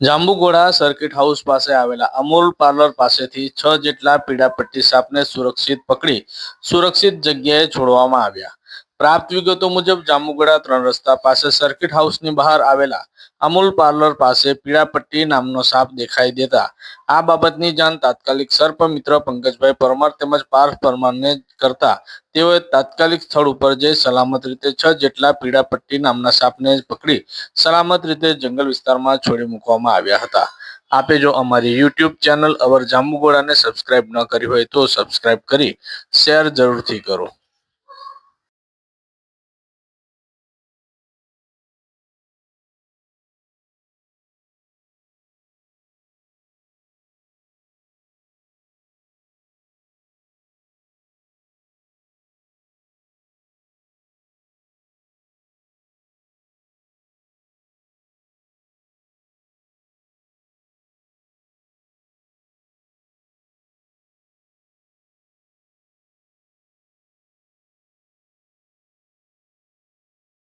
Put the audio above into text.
Jambughoda circuit house પાસે આવેલા Amul parlour પાસેથી છ જેટલા પીડાપટ્ટી સાપને સુરક્ષિત પકડી સુરક્ષિત જગ્યાએ છોડવામાં આવ્યા. પ્રાપ્ત વિગતો મુજબ જાંબુઘોડા ત્રણ રસ્તા પાસે સર્કિટ હાઉસની બહાર આવેલા અમૂલ પાર્લર પાસે પીડાપટ્ટી નામનો સાપ દેખાઈ દેતા. આ બાબતની જાણ તાત્કાલિક સર્પ મિત્ર પંકજભાઈ પરમાર તેમજ પાર્થ પરમારને કરતા તેઓએ તાત્કાલિક સ્થળ ઉપર જઈ સલામત રીતે છ જેટલા પીડાપટ્ટી નામના સાપને પકડી સલામત રીતે જંગલ વિસ્તારમાં છોડી મૂકવામાં આવ્યા હતા. આપે જો અમારી યુટ્યુબ ચેનલ અવર જાંબુગોળાને સબસ્ક્રાઇબ ન કરી હોય તો સબસ્ક્રાઇબ કરી શેર જરૂરથી કરો.